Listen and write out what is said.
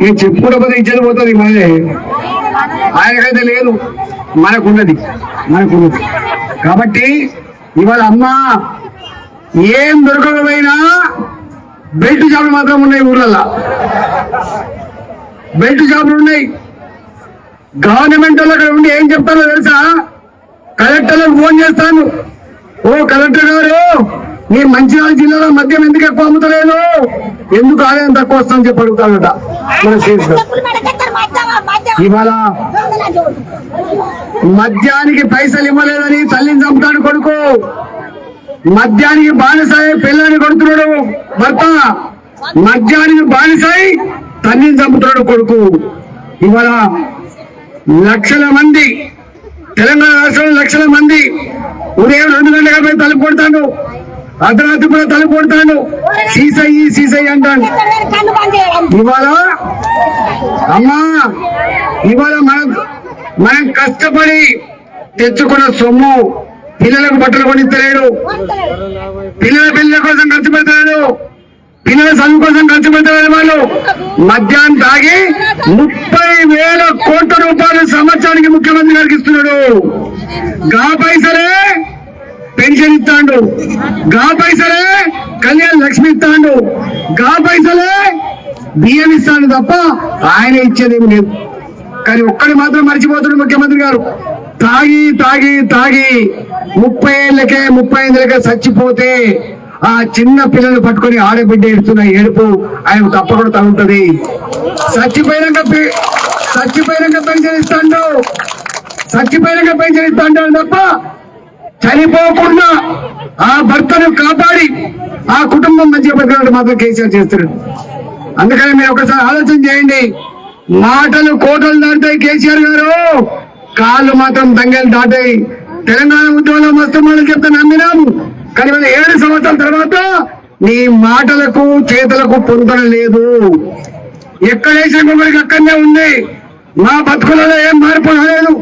ఇది చెప్పుకుంటే ఇచ్చేది పోతుంది మనదే ఆయనకైతే లేదు మనకున్నది మనకున్నది కాబట్టి ఇవాళ అమ్మ ఏం దొరకకపోయినా బెల్ట్ షాపులు మాత్రం ఉన్నాయి ఊర్లల్లో. బెల్ట్ షాపులు ఉన్నాయి. గవర్నమెంట్ వాళ్ళు అక్కడ ఉండి ఏం చెప్తారో తెలుసా? కలెక్టర్లకు ఫోన్ చేస్తాను. ఓ కలెక్టర్ గారు మీ మంచిర్యాల జిల్లాలో మద్యం ఎందుకు ఎక్కువ అమ్ముతలేదు? ఎందుకు ఆదాయం తక్కువ వస్తుందని చెప్పి అడుగుతాడట మన ఇవాళ మద్యానికి పైసలు ఇవ్వలేదని తల్లిని చంపుతాడు కొడుకు. మద్యానికి బానిసాయి పిల్లని కొడుతున్నాడు భర్త. మద్యానికి బానిసాయి తల్లిని చంపుతున్నాడు కొడుకు. ఇవాళ లక్షల మంది తెలంగాణ రాష్ట్రంలో లక్షల మంది అర్ధరాత్రి కూడా తలుపు కొడతాడు. సీసై సీసై అంటాడు. ఇవాళ అమ్మా ఇవాళ మనం మనం కష్టపడి తెచ్చుకున్న సొమ్ము పిల్లలకు బట్టలు కొనిస్తలేడు. పిల్లల పిల్లల కోసం ఖర్చు పెడతాడు పిల్లల చదువు కోసం ఖర్చు పెడతాడు వాళ్ళు. మద్యాన్ని తాగి ముప్పై వేల కోట్ల రూపాయలు సంవత్సరానికి ముఖ్యమంత్రి గారికి ఇస్తున్నాడు. గా పైసలే పెన్షన్ ఇస్తాడు. గా పైసలే కళ్యాణ్ లక్ష్మి ఇస్తాడు. గా పైసలే బియ్యం ఇస్తాడు తప్ప ఆయన ఇచ్చేది లేదు. కానీ ఒక్కడి మాత్రం మర్చిపోతున్నాడు ముఖ్యమంత్రి గారు. తాగి తాగి తాగి ముప్పై ఏళ్ళకే ముప్పై ఐదులకే చచ్చిపోతే ఆ చిన్న పిల్లలు పట్టుకొని ఆడబిడ్డ ఎడుతున్న ఏడుపు ఆయన తప్పకుండా తగులుతుంది చచ్చిపోయినాక చచ్చిపోయినాక పెన్షన్ ఇస్తాడు. చచ్చిపోయినాక పెన్షన్ ఇస్తాడు తప్ప చనిపోకుండా ఆ భర్తను కాపాడి ఆ కుటుంబం మంచిగా బతకడానికి మాత్రం కేసీఆర్ చేస్తున్నాడు అందుకని మీరు ఒకసారి ఆలోచన చేయండి. మాటలు కోటలు దాటాయి కేసీఆర్ గారు. కాళ్ళు మాత్రం దంగలు దాటాయి. తెలంగాణ ఉద్యమంలో మస్తు మాటలు చెప్తే నమ్మినాం కానీ మన ఏడు సంవత్సరాల తర్వాత నీ మాటలకు చేతులకు పొందడం లేదు. ఎక్కడ వేసిన అక్కడనే ఉంది. మా బతుకులలో ఏం మార్పు రాలేదు.